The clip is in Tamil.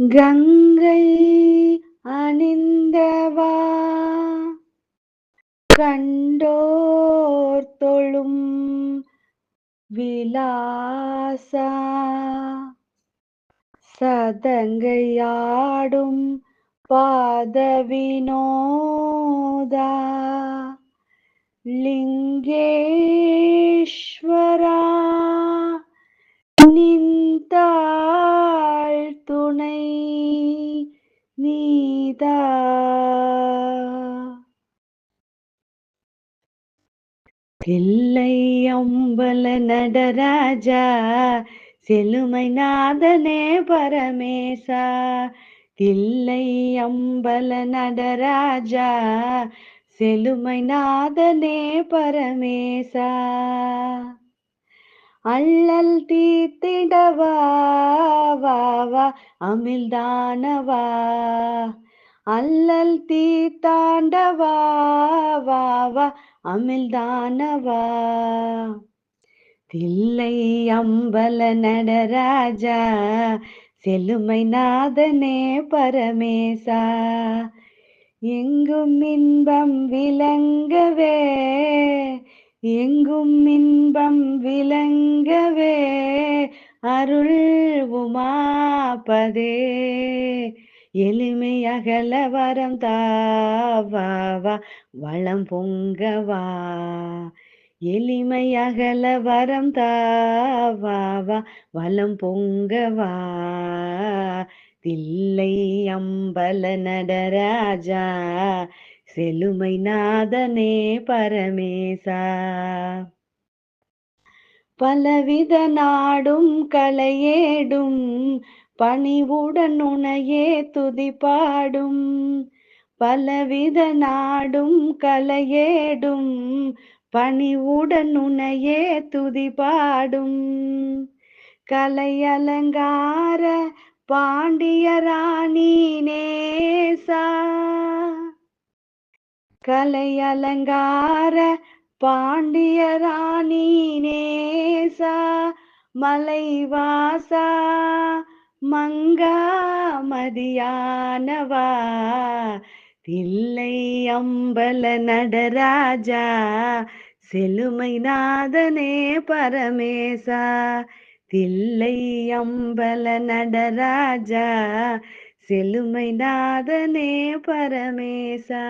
கங்கை அணிந்தவா கண்டோர் தொழும் விலாசா சதங்கையாடும் பாத வினோதா நீதா. தில்லை அம்பல நடராஜா செழுமை நாதனே பரமேசா. தில்லை அம்பல நடராஜா செழுமை நாதனே பரமேசா. அல்லல் தீத்திடவா வா அமிழ்தானவா அல்லல் தீர்த்தாண்டவா? வா அமிழ்தானவா தில்லை அம்பல நடராஜா செலுமை நாதனே பரமேசா. எங்கும் இன்பம் விளங்கவே எங்கும் இன்பம் விளங்கவே அருள் உமாபதே எளிமை வரம் தாவா வளம் பொங்கவா எளிமையகல வரம் தாவா வளம் பொங்கவா தில்லை அம்பல நடராஜா செழுமை நாதனே பரமேசா. பலவித நாடும் கலையேடும் பணிவுடன் உனையே துதிப்பாடும். பலவித நாடும் கலையேடும் பணிவுடன் உனையே துதிப்பாடும். கலையலங்கார பாண்டியராணி நேசா. கலையலங்கார பாண்டியராணி மலைவாசா மங்கா மதியானவா தில்லை அம்பல நடராஜா செலுமை நாதனே பரமேசா. தில்லை அம்பல நடராஜா செலுமை நாதனே பரமேசா.